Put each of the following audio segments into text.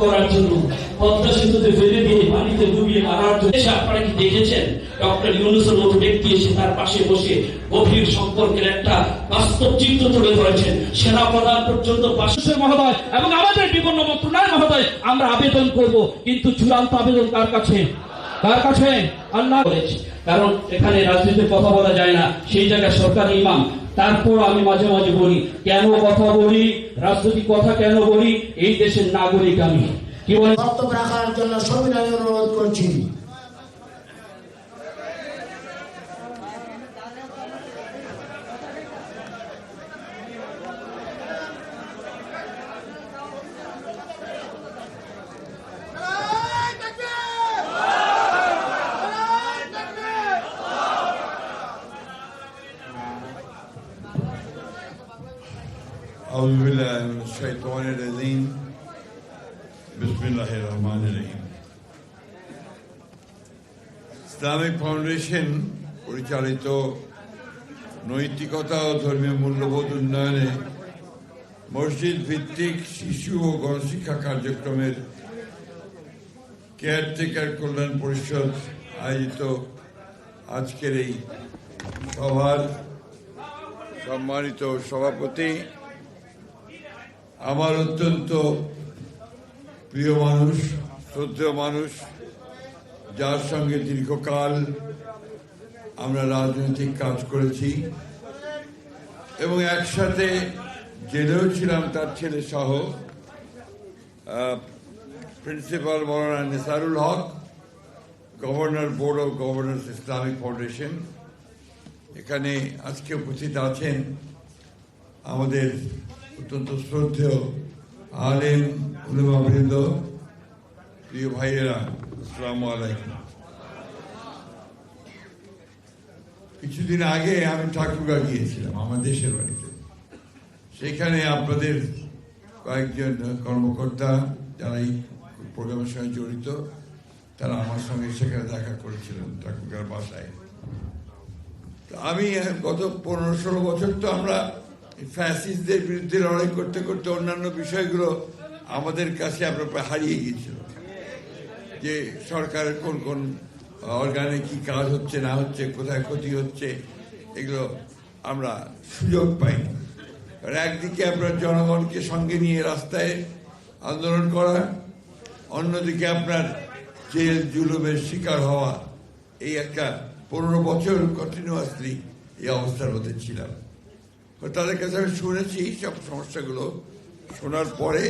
করার জন্য পদ্মা সেতুতে ফেলে দিয়ে পানিতে ডুবিয়ে মারার জন্য আপনারা কি দেখেছেন? ডক্টর ইউনুসের মতো ব্যক্তি এসে তার পাশে বসে গভীর সম্পর্কের একটা বাস্তব চিত্র তুলে ধরেছেন। সেনা প্রধান পর্যন্ত পাশে মহোদয় এবং আমাদের বিভিন্ন মন্ত্রণালয় মহোদয় আমরা আবেদন করব কিন্তু চূড়ান্ত আবেদন কার কাছে? কার কাছে? আল্লাহ করেছে। কারণ এখানে রাজনীতির কথা বলা যায় না। সেই জায়গায় সরকারি ইমাম তারপর আমি মাঝে মাঝে বলি, কেন কথা বলি? রাজনৈতিক কথা কেন বলি? এই দেশের নাগরিক আমি। কি বলে বক্তব্য রাখার জন্য সবিনয় অনুরোধ করছি। الشيطان الرجيم بسم الله الرحمن الرحيم ইসলামিক ফাউন্ডেশন পরিচালিত নৈতিকতা ও ধর্মীয় মূল্যবোধ উন্নয়নে মসজিদ ভিত্তিক শিশু ও গণশিক্ষা কার্যক্রমের কেয়ারটেকার কল্যাণ পরিষদ আয়োজিত আজকের এই সভার সম্মানিত সভাপতি আমার অত্যন্ত প্রিয় মানুষ, শ্রদ্ধেয় মানুষ, যার সঙ্গে দীর্ঘকাল আমরা রাজনৈতিক কাজ করেছি এবং একসাথে জেলেও ছিলাম তার ছেলে সহ principal Maulana Nisarul Haq, governor board of governors Islamic foundation. এখানে আজকে উপস্থিত আছেন আমাদের অত্যন্ত শ্রদ্ধেয় আলেম, উলেমাবৃন্দ, প্রিয় ভাইয়েরা, আসসালামু আলাইকুম। কিছুদিন আগে আমি ঠাকুরগা গিয়েছিলাম, আমার দেশের বাড়িতে। সেখানে আপনাদের কয়েকজন কর্মকর্তা যারা এই প্রোগ্রামের সঙ্গে জড়িত, তারা আমার সঙ্গে সেখানে দেখা করেছিলেন ঠাকুরগার বাসায়। আমি গত পনেরো ষোলো বছর তো আমরা ফ্যাসিস্টদের বিরুদ্ধে লড়াই করতে করতে অন্যান্য বিষয়গুলো আমাদের কাছে আমরা হারিয়ে গিয়েছিল। যে সরকারের কোন কোন অর্গানে কি কাজ হচ্ছে, না হচ্ছে, কোথায় ক্ষতি হচ্ছে, এগুলো আমরা সুযোগ পাই একদিকে আপনার জনগণকে সঙ্গে নিয়ে রাস্তায় আন্দোলন করা, অন্যদিকে আপনার জেল জুলুমের শিকার হওয়া, এই একটা পনেরো বছর কন্টিনিউয়াসলি এই অবস্থার মধ্যে ছিলাম। তাদের কাছে আমি শুনেছি সব সমস্যাগুলো। শোনার পরে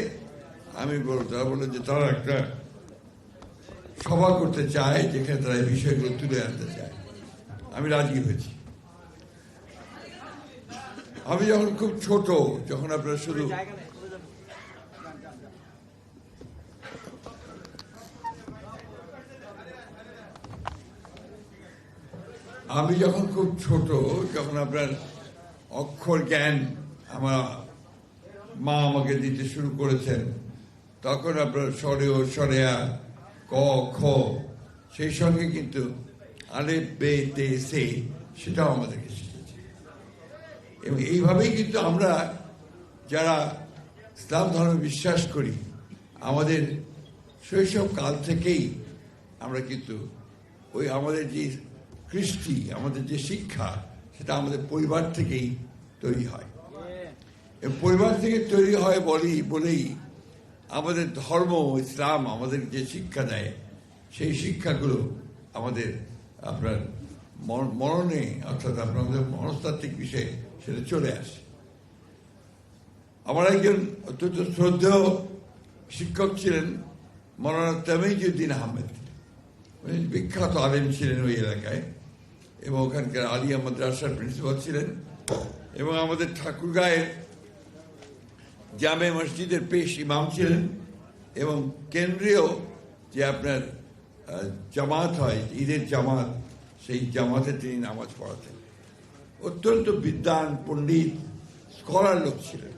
আমি বলতে তারা বলল যে তারা একটা সভা করতে চায়, যেখানে তারা এই বিষয়গুলো তুলে আনতে চায়। আমি রাজি হয়েছি। আমি যখন খুব ছোট, যখন আপনারা শুধু আমি যখন খুব ছোট, যখন আপনার অক্ষর জ্ঞান আমার মা আমাকে দিতে শুরু করেছেন। তখন আপনার স্বরে ও সরেয়া ক, খ, সেই সঙ্গে কিন্তু আলে, বে, তে, সে সেটাও আমাদেরকে শিখেছে এবং এইভাবেই কিন্তু আমরা যারা ইসলাম ধর্মে বিশ্বাস করি, আমাদের শৈশব কাল থেকেই আমরা কিন্তু ওই আমাদের যে কৃষ্টি, আমাদের যে শিক্ষা সেটা আমাদের পরিবার থেকেই তৈরি হয়। পরিবার থেকে তৈরি হয় বলি, বলেই আমাদের ধর্ম, ইসলাম আমাদের যে শিক্ষা দেয়, সেই শিক্ষাগুলো আমাদের আপনার মরণে, অর্থাৎ আপনার আমাদের মনস্তাত্ত্বিক বিষয়ে সেটা চলে আসে। আমার একজন অত্যন্ত শ্রদ্ধেয় শিক্ষক ছিলেন মৌলানা তামিজুদ্দিন আহমেদ। বিখ্যাত আলেম ছিলেন ওই এলাকায়। এবং ওখানকার আলিয়া মাদ্রাসার প্রিন্সিপাল ছিলেন এবং আমাদের ঠাকুরগাঁয়ের জামে মসজিদের পেশ ইমাম ছিলেন এবং কেন্দ্রীয় যে আপনার জামাত হয়, ঈদের জামাত, সেই জামাতে তিনি নামাজ পড়াতেন। অত্যন্ত বিদ্বান, পণ্ডিত, স্কলার লোক ছিলেন।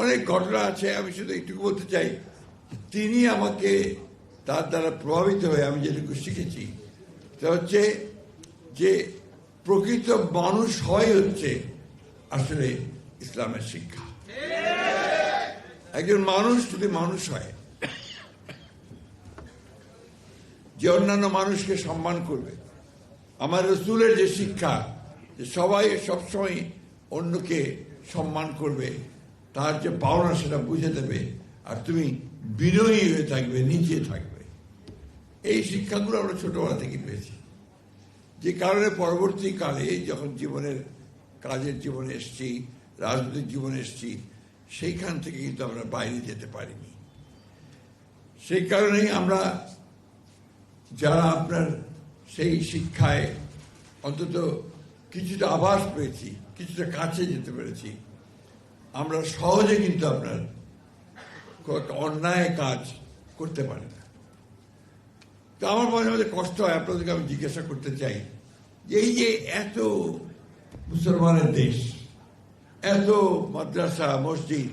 অনেক ঘটনা আছে, আমি শুধু এইটুকু বলতে চাই। তিনি আমাকে তার দ্বারা প্রভাবিত হয়ে আমি যেটুকু শিখেছি, তা হচ্ছে যে প্রকৃত মানুষ হয় হচ্ছে আসলে ইসলামের শিক্ষা। একজন মানুষ যদি মানুষ হয়, যে অন্যান্য মানুষকে সম্মান করবে, আমার রসুলের যে শিক্ষা, যে সবাই সবসময় অন্যকে সম্মান করবে, তার যে পাওনা সেটা বুঝে দেবে, আর তুমি বিনয়ী হয়ে থাকবে, নিচে থাকবে। এই শিক্ষাগুলো আমরা ছোটবেলা থেকে পেয়েছি। যে কারণে পরবর্তীকালে যখন জীবনের কাজের জীবনে এসছি, রাজনৈতিক জীবনে এসছি, সেইখান থেকে কিন্তু আমরা বাইরে যেতে পারিনি। সেই কারণেই আমরা যারা আপনার সেই শিক্ষায় অন্তত কিছুটা আভাস পেয়েছি, কিছুটা কাছে যেতে পেরেছি, আমরা সহজে কিন্তু আপনার অন্যায় কাজ করতে পারি তো আমার মাঝে মাঝে কষ্ট হয়। আপনাদেরকে আমি জিজ্ঞাসা করতে চাই যে এই যে এত মুসলমানের দেশ, এত মাদ্রাসা, মসজিদ,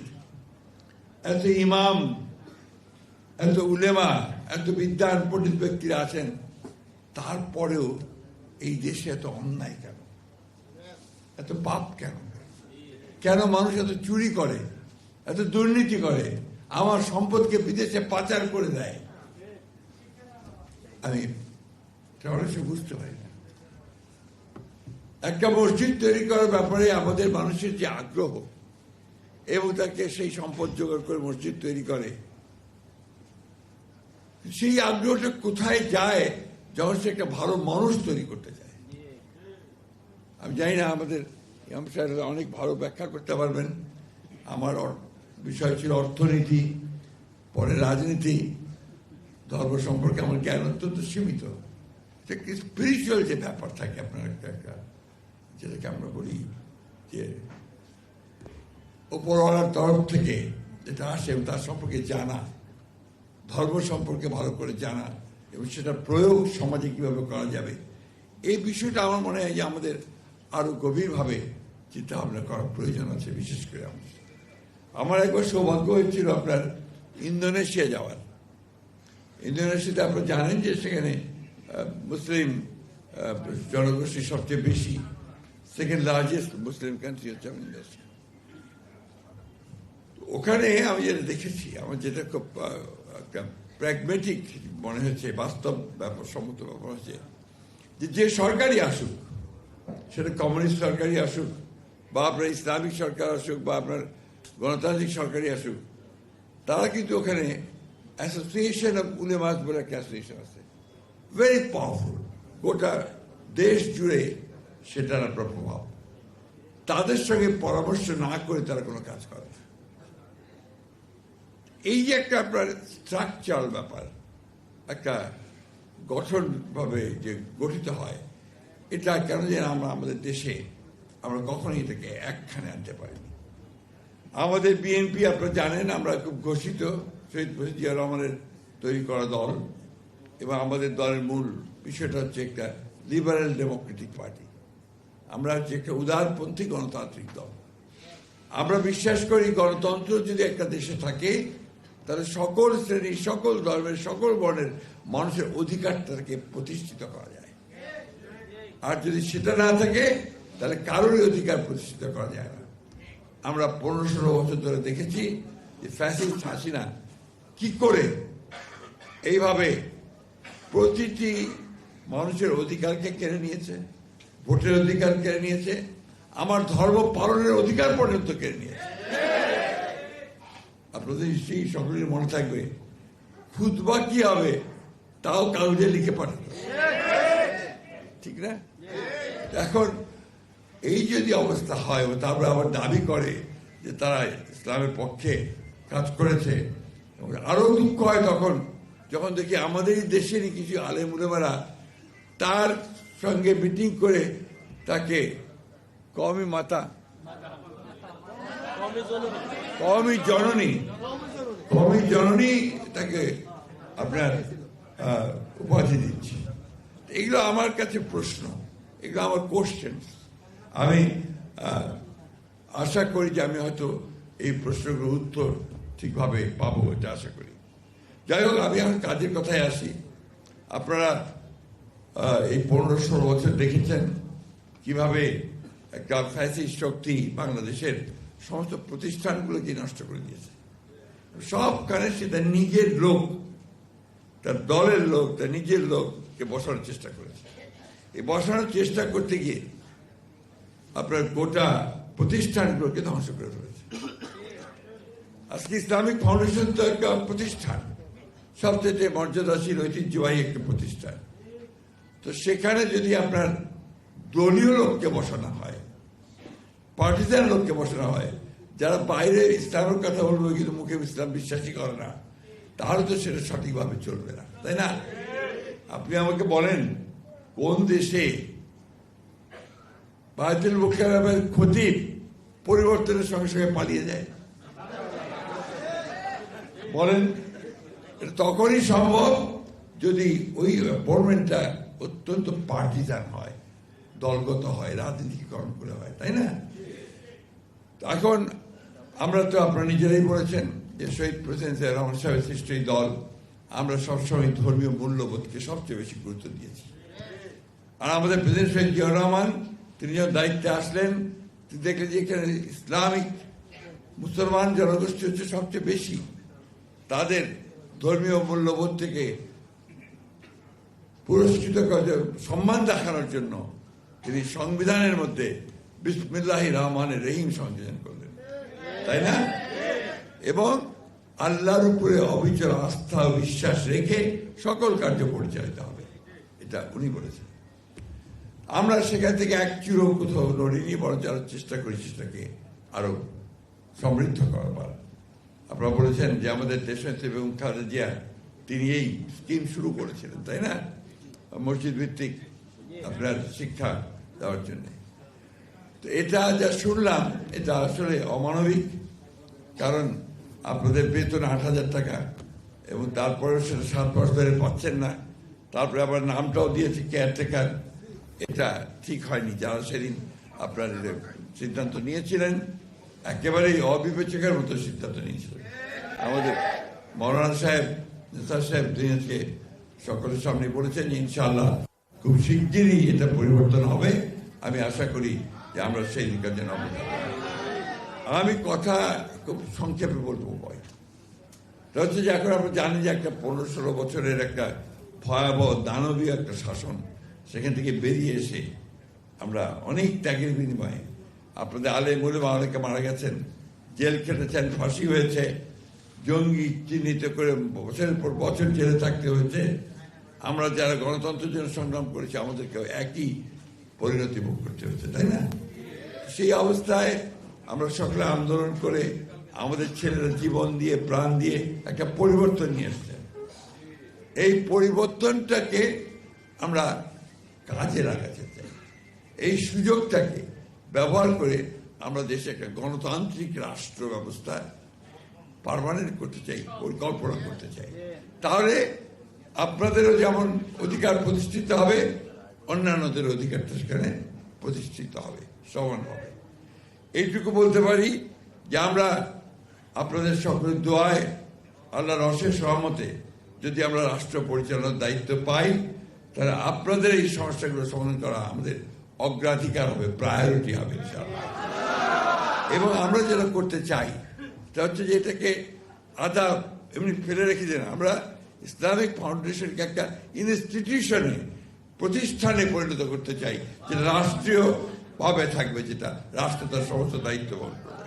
এত ইমাম, এত উলেমা, এত বিদ্যান পণ্ডিত ব্যক্তিরা আছেন, তারপরেও এই দেশে এত অন্যায় কেন? এত পাপ কেন? কেন মানুষ এত চুরি করে? এত দুর্নীতি করে? আমার সম্পদকে বিদেশে পাচার করে দেয়? আমি অনেক সময় বুঝতে পারি না একটা মসজিদ তৈরি করার ব্যাপারে আমাদের মানুষের যে আগ্রহ এবং তাকে সেই সম্পদ জোগাড় করে মসজিদ তৈরি করে সেই আগ্রহটা কোথায় যায় যখন সে একটা ভালো মানুষ তৈরি করতে চায় আমি জানি না আমাদের অনেক ভালো ব্যাখ্যা করতে পারবেন আমার বিষয় ছিল অর্থনীতি পরে রাজনীতি ধর্ম সম্পর্কে আমার জ্ঞান অত্যন্ত সীমিত। স্পিরিচুয়াল যে ব্যাপার থাকে আপনার একটা একটা যেটাকে আমরা বলি যে ওপরওয়ালার তরফ থেকে যেটা আসে তার সম্পর্কে জানা, ধর্ম সম্পর্কে ভালো করে জানা এবং সেটা প্রয়োগ সমাজে কীভাবে করা যাবে, এই বিষয়টা আমার মনে হয় যে আমাদের আরও গভীরভাবে চিন্তা ভাবনা করার প্রয়োজন আছে, বিশেষ করে আমার একবার সৌভাগ্য হয়েছিল আপনার ইন্দোনেশিয়া যাওয়ার। ইন্দোনেশিয়াতে আপনারা জানেন যে সেখানে মুসলিম জনগোষ্ঠী সবচেয়ে বেশি সেকেন্ড লার্জেস্ট মুসলিম কান্ট্রি হচ্ছে ইন্দোনেশিয়া। ওখানে আমি যেটা দেখেছি, আমার যেটা খুব একটা প্র্যাগমেটিক মনে হচ্ছে, বাস্তব ব্যাপার, সম্মত ব্যাপার হচ্ছে, যে যে সরকারই আসুক, সেটা কমিউনিস্ট সরকারই আসুক, বা আপনার ইসলামিক সরকার আসুক, বা আপনার গণতান্ত্রিক সরকারই আসুক, তারা কিন্তু ওখানে অ্যাসোসিয়েশন অফ উলেমাস বলে একটা অ্যাসোসিয়েশন আছে ভেরি পাওয়ারফুল গোটা দেশ জুড়ে সেটার আপনার প্রভাব। তাদের সঙ্গে পরামর্শ না করে তারা কোনো কাজ করে এই যে একটা আপনার স্ট্রাকচারাল ব্যাপার, একটা গঠনভাবে যে গঠিত হয়, এটা কেন যেন আমরা আমাদের দেশে আমরা কখনোই এটাকে একখানে আনতে পারিনি। আমাদের বিএনপি, আপনারা জানেন, আমরা খুব ঘোষিত শহীদ মুজিব জিয়া রহমানের তৈরি করা দল। এবং আমাদের দলের মূল বিষয়টা হচ্ছে একটা লিবারেল ডেমোক্রেটিক পার্টি আমরা হচ্ছে একটা উদারপন্থী গণতান্ত্রিক দল। আমরা বিশ্বাস করি গণতন্ত্র যদি একটা দেশে থাকে, তাহলে সকল শ্রেণির, সকল ধর্মের, সকল বর্ণের মানুষের অধিকারটাকে প্রতিষ্ঠিত করা যায়। আর যদি সেটা না থাকে, তাহলে কারোরই অধিকার প্রতিষ্ঠিত করা যায় না। আমরা পনেরো ষোলো বছর ধরে দেখেছি যে ফ্যাসিস্ট হাসিনা কি করে? এইভাবে প্রতিটি মানুষের অধিকারকে কেড়ে নিয়েছে, ভোটের অধিকার কেড়ে নিয়েছে, আমার ধর্ম পালনের অধিকার পর্যন্ত কেড়ে নিয়েছে। আপনাদের নিশ্চয়ই সকলের মনে থাকবে খুদবা কি হবে তাও কাগজে লিখে পাঠাতো ঠিক না? এখন এই যদি অবস্থা হয়, তারপরে আবার দাবি করে যে তারা ইসলামের পক্ষে কাজ করেছে এবং আরও দুঃখ হয় তখন, যখন দেখি আমাদেরই দেশেরই কিছু আলে আলেমুলেমারা তার সঙ্গে মিটিং করে তাকে কমই মাতা কমই জননী কমই জননী তাকে আপনার উপাধি দিচ্ছে। এগুলো আমার কাছে প্রশ্ন, এগুলো আমার কোশ্চেন আমি আশা করি যে আমি হয়তো এই প্রশ্নগুলোর উত্তর ঠিকভাবে পাবো এটা আশা করি। যাই হোক, আমি এখন কাজের কথায় আসি। আপনারা এই পনেরো ষোলো বছর দেখেছেন কীভাবে একটা ফ্যাসিস্ট শক্তি বাংলাদেশের সমস্ত প্রতিষ্ঠানগুলোকে নষ্ট করে দিয়েছে। সব সবখানে সেটা নিজের লোক, তার দলের লোক, তার নিজের লোককে বসানোর চেষ্টা করেছে। এই বসানোর চেষ্টা করতে গিয়ে আপনার গোটা প্রতিষ্ঠানগুলোকে ধ্বংস করে ফেলেছে। আজকে ইসলামিক ফাউন্ডেশন তো একটা প্রতিষ্ঠান। সবচেয়ে মর্যাদাশীল ঐতিহ্যবাহী একটা প্রতিষ্ঠান। তো সেখানে যদি আপনার দলীয় লোককে বসানো হয় পার্টিজান লোককে বসানো হয়, যারা বাইরে ইসলামের কথা বলবে কিন্তু মুখে ইসলাম বিশ্বাসই করে না, তাহলে তো সেটা সঠিকভাবে চলবে না, তাই না? আপনি আমাকে বলেন, কোন দেশে বায়তুল মুখারামের ক্ষতি পরিবর্তনের সঙ্গে সঙ্গে পালিয়ে যায়? বলেন, তখনই সম্ভব যদি ওই অ্যাপয়েন্টমেন্টটা অত্যন্ত পার্টিজান হয়, দলগত হয়, রাজনীতিকরণ করে হয়, তাই না? এখন আমরা তো আপনারা নিজেরাই বলেছেন যে শহীদ প্রেসিডেন্ট রহমান সাহেবের সৃষ্ট দল, আমরা সবসময় ধর্মীয় মূল্যবোধকে সবচেয়ে বেশি গুরুত্ব দিয়েছি। আর আমাদের প্রেসিডেন্ট শহীদ জিয়াউর রহমান, তিনি যখন দায়িত্বে আসলেন, তিনি দেখলেন যে এখানে ইসলামিক মুসলমান জনগোষ্ঠী হচ্ছে সবচেয়ে বেশি। তাদের ধর্মীয় মূল্যবোধ থেকে পুরস্কৃত করে সম্মান দেখানোর জন্য তিনি সংবিধানের মধ্যে বিসমিল্লাহ রহমানের রহিম সংযোজন করলেন। তাই না? এবং আল্লাহর উপরে অবিচল আস্থা বিশ্বাস রেখে সকল কার্য পরিচালিত হবে। এটা উনি বলেছেন। আমরা সেখান থেকে এক চুরো কোথাও নড়িনি বরং আরও চেষ্টা করেছি সেটাকে আরও সমৃদ্ধ করবার আপনারা বলেছেন যে আমাদের দেশনেত্রী বেগম খালেদা জিয়া, তিনি এই স্কিম শুরু করেছিলেন, তাই না? মসজিদ ভিত্তিক আপনার শিক্ষা দেওয়ার জন্য। তো এটা যা শুনলাম, এটা আসলে অমানবিক, কারণ আপনাদের বেতন আট হাজার টাকা এবং তারপরেও সেটা সাত মাস ধরে পাচ্ছেন না। তারপরে আবার নামটাও দিয়েছে কেয়ারটেকার। এটা ঠিক হয়নি, যারা সেদিন আপনার সিদ্ধান্ত নিয়েছিলেন, একেবারেই অবিবেচকের মতো সিদ্ধান্ত নিয়েছিলেন। আমাদের মৌলানা সাহেব, নেতা সাহেব, তিনি আজকে সকলের সামনে বলেছেন ইনশাল্লাহ খুব শিগগিরই এটা পরিবর্তন হবে। আমি আশা করি যে আমরা সেই জন্য অবদান আমি কথা খুব সংক্ষেপে বলব ভয় হচ্ছে যে এখন আমরা জানি যে একটা পনেরো ষোলো বছরের একটা ভয়াবহ দানবীয় একটা শাসন, সেখান থেকে বেরিয়ে এসে আমরা অনেক ত্যাগের বিনিময়ে আপনাদের আলে মুলে অনেকে মারা গেছেন, জেল খেটেছেন, ফাঁসি হয়েছে জঙ্গি চিহ্নিত করে বছরের পর বছর জেলে থাকতে হয়েছে। আমরা যারা গণতন্ত্রের জন্য সংগ্রাম করেছি আমাদেরকে একই পরিণতি ভোগ করতে হয়েছে, তাই না? সেই অবস্থায় আমরা সকলে আন্দোলন করে আমাদের ছেলেরা জীবন দিয়ে, প্রাণ দিয়ে একটা পরিবর্তন নিয়ে এসছে। এই পরিবর্তনটাকে আমরা কাজে লাগাতে চাই। এই সুযোগটাকে ব্যবহার করে আমরা দেশে একটা গণতান্ত্রিক রাষ্ট্র ব্যবস্থা পারমানেন্ট করতে চাই, পরিকল্পনা করতে চাই। তাহলে আপনাদেরও যেমন অধিকার প্রতিষ্ঠিত হবে অন্যান্যদের অধিকারটা সেখানে প্রতিষ্ঠিত হবে, সমান হবে। এইটুকু বলতে পারি যে আমরা আপনাদের সকলের দোয়ায় আল্লাহর অশেষ সহমতে যদি আমরা রাষ্ট্র পরিচালনার দায়িত্ব পাই, তাহলে আপনাদের এই সমস্যাগুলো সমাধান করা আমাদের অগ্রাধিকার হবে, প্রায়োরিটি হবে এবং আমরা যেটা করতে চাই তা হচ্ছে যে এটাকে আদা এমনি ফেলে রেখে দেন। আমরা ইসলামিক ফাউন্ডেশনকে একটা ইনস্টিটিউশনে প্রতিষ্ঠানে পরিণত করতে চাই যে রাষ্ট্রীয় ভাবে থাকবে, যেটা রাষ্ট্র তার সমস্ত দায়িত্ব বহন করবে।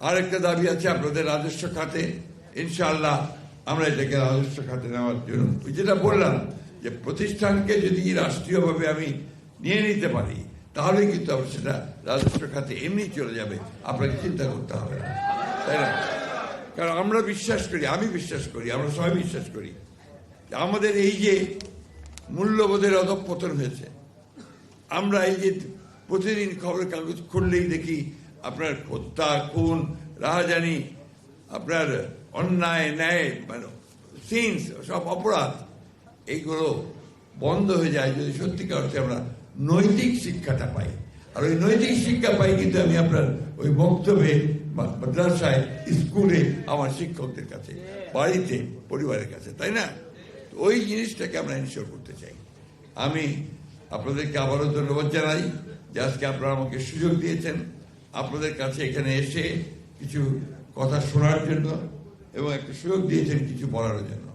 আরেকটা দাবি আছে আপনাদের রাজস্ব খাতে। ইনশাআল্লাহ আমরা এটাকে রাজস্ব খাতে নেওয়ার জন্য। যেটা বললাম, যে প্রতিষ্ঠানকে যদি রাষ্ট্রীয়ভাবে আমি নিয়ে নিতে পারি তাহলে কিন্তু আবার সেটা রাজস্ব খাতে এমনি চলে যাবে। আপনাকে চিন্তা করতে হবে না। তাই না? কারণ আমরা বিশ্বাস করি, আমি বিশ্বাস করি, আমরা সবাই বিশ্বাস করি। আমাদের এই যে মূল্যবোধের অধঃপতন হয়েছে, আমরা এই যে প্রতিদিন খবরের কাগজ খুললেই দেখি আপনার হত্যা খুন, রাহাজানি, আপনার অন্যায়, ন্যায় মানে সিনস, সব অপরাধ, এইগুলো বন্ধ হয়ে যায় যদি সত্যিকার অর্থে আমরা নৈতিক শিক্ষাটা পাই। আর ওই নৈতিক শিক্ষা পাই কিন্তু আমি আপনার ওই বক্তব্যে মাদ্রাসায়, স্কুলে আমার শিক্ষকদের কাছে, বাড়িতে, পরিবারের কাছে, তাই না? ওই জিনিসটাকে আমরা ইনশিওর করতে চাই। আমি আপনাদেরকে আবারও ধন্যবাদ জানাই যে আজকে আপনারা আমাকে সুযোগ দিয়েছেন। আপনাদের কাছে এখানে এসে কিছু কথা শোনার জন্য এবং একটা সুযোগ দিয়েছেন কিছু বলার জন্য।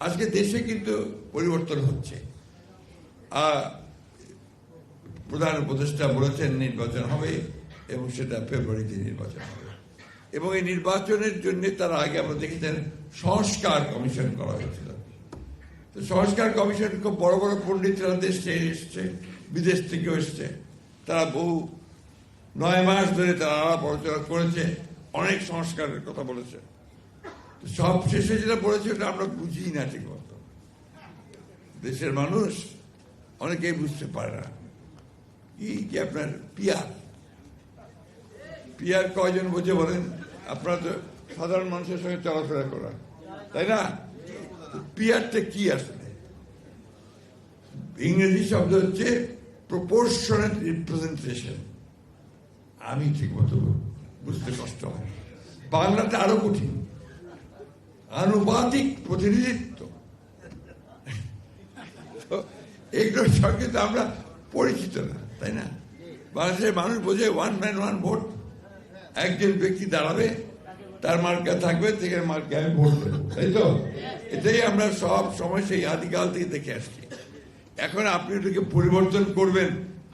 আজকে দেশে কিন্তু পরিবর্তন হচ্ছে। আর প্রধান উপদেষ্টা বলেছেন নির্বাচন হবে এবং সেটা ফেব্রুয়ারিতে নির্বাচন হবে। এবং এই নির্বাচনের জন্য তার আগে আমরা দেখেছেন সংস্কার কমিশন করা হয়েছিল। তো সংস্কার কমিশন খুব বড় বড় পণ্ডিতরা দেশ থেকে এসছে, বিদেশ থেকেও এসছে। তারা বহু, নয় মাস ধরে তারা আলাপ আলোচনা করেছে, অনেক সংস্কারের কথা বলেছে। সব শেষে যেটা বলেছে ওটা আমরা বুঝি না ঠিক মতো। দেশের মানুষ অনেকেই বুঝতে পারে না। কি যে আপনার পিয়ার? পিয়ার কয়জন বোঝে বলেন? আপনারা তো সাধারণ মানুষের সঙ্গে চলাফেরা করা তাই না? পিয়ারটা কি আসলে? ইংরেজি শব্দ হচ্ছে প্রপোর্শনেট রিপ্রেজেন্টেশন আমি ঠিক মতো বুঝতে কষ্ট হয়। বাংলাটা আরও কঠিন। আনুপাতিক প্রতিনিধিত্ব। এগুলোর সঙ্গে তো আমরা পরিচিত না। তাই না? বাংলাদেশের মানুষ বোঝে ওয়ান ম্যান ওয়ান ভোট একজন ব্যক্তি দাঁড়াবে, তার মার্কা থাকবে, থেকে মার্কে আমি ভোট দেবো, তাই তো? এটাই আমরা সব সময় সেই আদিকাল থেকে দেখে আসছি। এখন আপনি এটাকে পরিবর্তন করবেন,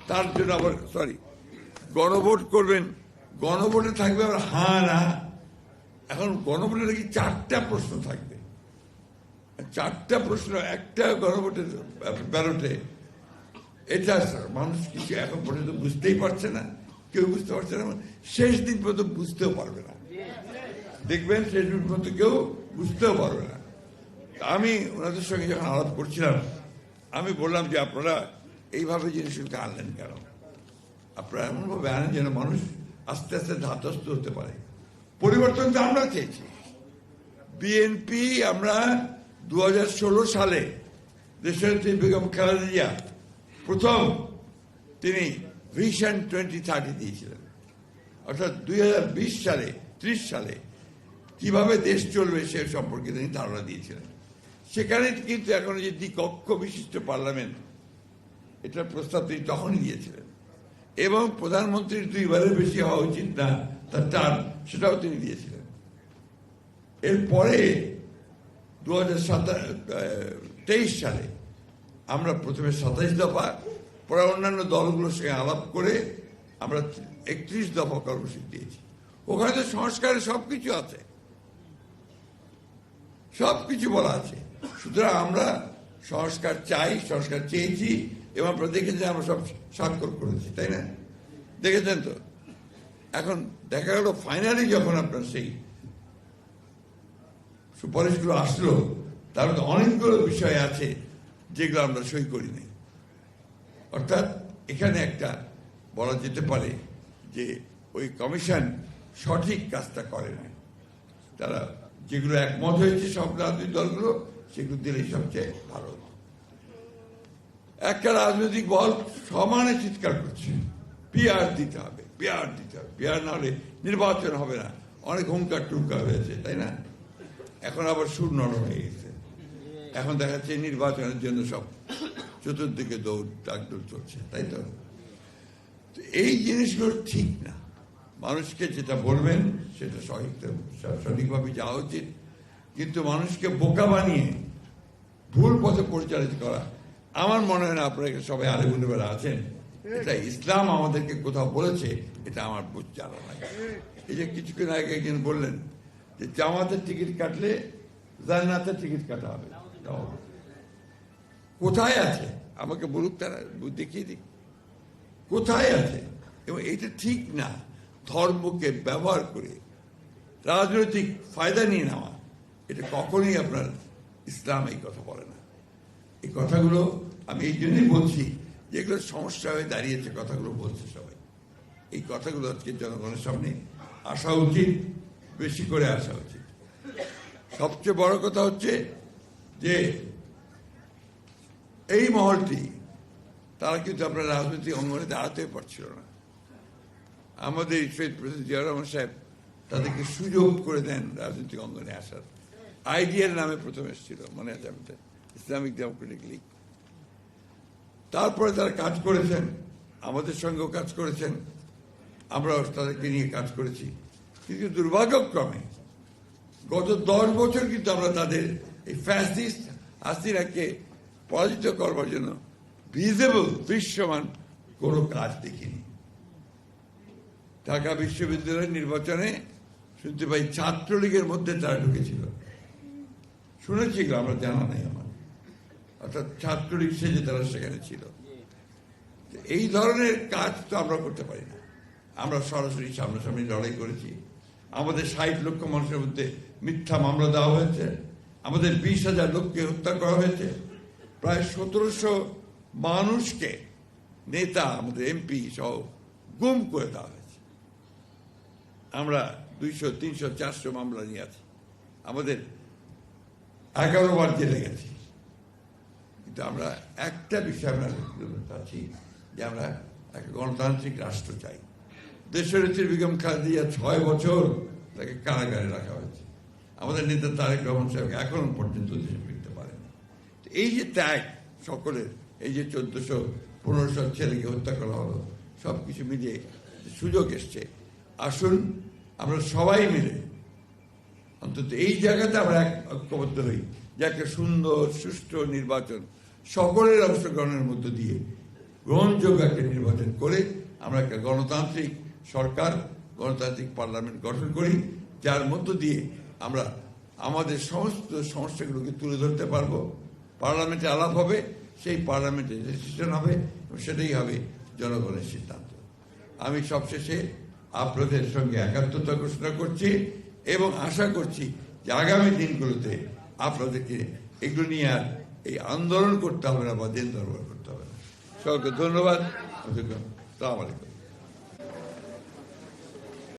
তার জন্য আবার সরি গণভোট করবেন। গণভোটে থাকবে আবার হ্যাঁ না। এখন গণভোটে নাকি চারটা প্রশ্ন থাকবে। চারটা প্রশ্ন, একটা গণভোটের ব্যালটে এটা মানুষ কিছু এখন পর্যন্ত বুঝতেই পারছে না, কেউ বুঝতে পারছে না, শেষ দিন পর্যন্ত বুঝতেও পারবে না। দেখবেন, শেষ দিন পর্যন্ত কেউ বুঝতেও পারবে না। আমি ওনাদের সঙ্গে যখন আলাপ করছিলাম, আমি বললাম যে আপনারা এইভাবে জিনিসগুলোকে আনলেন কেন? আপনারা এমনভাবে আনেন যেন মানুষ আস্তে আস্তে ধাতস্থ হতে পারে। পরিবর্তন তো আমরা চেয়েছি। বিএনপি আমরা দু হাজার ষোলো সালে দেশের বেগম খালেদা প্রথম তিনি ভিশন টোয়েন্টি থার্টি দিয়েছিলেন। অর্থাৎ দুই হাজার বিশ সালে, ত্রিশ সালে কীভাবে দেশ চলবে সে সম্পর্কে তিনি ধারণা দিয়েছিলেন। সেখানে কিন্তু এখন যে দ্বিকক্ষ বিশিষ্ট পার্লামেন্ট এটা প্রস্তাব তিনি তখনই দিয়েছিলেন। এবং প্রধানমন্ত্রীর দুইবারের বেশি হওয়া উচিত না, তার টার্ম সেটাও তিনি দিয়েছিলেন। এরপরে দু হাজার তেইশ সালে আমরা প্রথমে সাতাইশ দফা, পরে অন্যান্য দলগুলোর সঙ্গে আলাপ করে আমরা একত্রিশ দফা কর্মসূচি দিয়েছি। ওখানে তো সংস্কারের সব কিছু আছে। সব কিছু বলা আছে। সুতরাং আমরা সংস্কার চাই, সংস্কার চেয়েছি, এবং আপনারা দেখেছেন আমরা সব স্বাক্ষর করেছি, তাই না? দেখেছেন তো? এখন দেখা গেল ফাইনালি যখন আপনার সেই সুপারিশগুলো আসলো, তার মধ্যে অনেকগুলো বিষয় আছে যেগুলো আমরা সই করি করিনি অর্থাৎ এখানে একটা বলা যেতে পারে যে ওই কমিশন সঠিক কাজটা করে না তারা যেগুলো একমত হয়েছে সব রাজনৈতিক দলগুলো, সেগুলো দিলেই সবচেয়ে ভালো। একটা রাজনৈতিক বল সমানে চিৎকার করছে। পিআর দিতে হবে পিআর দিতে হবে। পিআর না হলে নির্বাচন হবে না। অনেক হুঙ্কার টুঙ্কার হয়েছে, তাই না? এখন আবার সুর নরম হয়ে গেছে। এখন দেখা যাচ্ছে নির্বাচনের জন্য সব চতুর্দিকে দৌড় ডাকদৌড় চলছে, তাই তো? এই জিনিসগুলো ঠিক না। মানুষকে যেটা বলবেন সেটা সঠিক, সঠিকভাবে যাওয়া উচিত। কিন্তু মানুষকে বোকা বানিয়ে ভুল পথে পরিচালিত করা, আমার মনে হয় না আপনারা সবাই আলেমুলেবেলা আছেন। এটা ইসলাম আমাদেরকে কোথাও বলেছে, এটা আমার জানা নাই। এই যে কিছুক্ষণ আগে একজন বললেন যে, জামাতের টিকিট কাটলে জান্নাতের টিকিট কাটা হবে। কোথায় আছে? আমাকে বলুক তারা দেখিয়ে দিক। কোথায় আছে? এবং এটা ঠিক না। ধর্মকে ব্যবহার করে রাজনৈতিক ফায়দা নিয়ে নেওয়া, এটা কখনোই আপনার ইসলাম এই কথা বলে না। এই কথাগুলো আমি এই জন্যই বলছি যেগুলো সমস্যা হয়ে দাঁড়িয়েছে কথাগুলো বলছে সবাই। এই কথাগুলো আজকে জনগণের সামনে আসা উচিত, বেশি করে আসা উচিত। সবচেয়ে বড় কথা হচ্ছে যে এই মহলটি তারা কিন্তু আপনার রাজনৈতিক অঙ্গনে দাঁড়াতে পারছিল না। আমাদের শহীদ প্রেসিডেন্ট জিয়া রহমান সাহেব তাদেরকে সুযোগ করে দেন রাজনৈতিক অঙ্গনে আসার। আইডিয়ার নামে প্রথম এসেছিল মনে আছে আমাদের, ইসলামিক ডেমোক্রেটিক লীগ। তারপরে তারা কাজ করেছেন, আমাদের সঙ্গেও কাজ করেছেন, আমরাও তাদেরকে নিয়ে কাজ করেছি। কিন্তু দুর্ভাগ্যক্রমে গত দশ বছর কিন্তু আমরা তাদের এই ফ্যাসিস্ট হাসিনাকে পরাজিত করবার জন্য ভিজিবল দৃশ্যমান কোনো কাজ দেখিনি। ঢাকা বিশ্ববিদ্যালয়ের নির্বাচনে শুনতে পাই ছাত্রলীগের মধ্যে তারা ঢুকেছিল। শুনেছি আমরা জানা নেই আমার। অর্থাৎ ছাত্রলীগ সেজে তারা সেখানে ছিল। এই ধরনের কাজ তো আমরা করতে পারি না। আমরা সরাসরি সামনাসামনি লড়াই করেছি। আমাদের ষাট লক্ষ মানুষের মধ্যে মিথ্যা মামলা দেওয়া হয়েছে। আমাদের বিশ হাজার লোককে হত্যা করা হয়েছে। প্রায় সতেরোশো মানুষকে নেতা আমাদের এমপি সহ গুম করে দেওয়া হয়েছে। আমরা দুইশো, তিনশো, চারশো মামলা নিয়ে আছি। আমাদের এগারো বার জেলে গেছি। কিন্তু আমরা একটা বিষয় আমরা চাচ্ছি যে আমরা একটা গণতান্ত্রিক রাষ্ট্র চাই। দেশনেত্রী বেগম খালেদিয়া ছয় বছর তাকে কারাগারে রাখা হয়েছে। আমাদের নেতা তারেক রহমান সাহেব এখনও পর্যন্ত দেশে ফিরতে পারেন। তো এই যে ত্যাগ সকলের, এই যে চোদ্দশো পনেরোশো ছেলেকে হত্যা করা হলো সব কিছু মিলিয়ে সুযোগ এসছে। আসুন, আমরা সবাই মিলে অন্তত এই জায়গাতে আমরা এক ঐক্যবদ্ধ হই যে একটা সুন্দর, সুষ্ঠু নির্বাচন সকলের অংশগ্রহণের মধ্য দিয়ে গ্রহণযোগ্য একটা নির্বাচন করে আমরা একটা গণতান্ত্রিক সরকার, গণতান্ত্রিক পার্লামেন্ট গঠন করি, যার মধ্য দিয়ে আমরা আমাদের সমস্ত সমস্যাগুলোকে তুলে ধরতে পারব। পার্লামেন্টে আলাপ হবে, সেই পার্লামেন্টে ডিসিশন হবে সেটাই হবে জনগণের সিদ্ধান্ত। আমি সবশেষে আপনাদের সঙ্গে একাত্মতা ঘোষণা করছি এবং আশা করছি যে আগামী দিনগুলোতে আপনাদেরকে এগুলো নিয়ে আর এই আন্দোলন করতে হবে না বা দিন দরবার করতে হবে না। সকলকে ধন্যবাদ। সালাম আলাইকুম।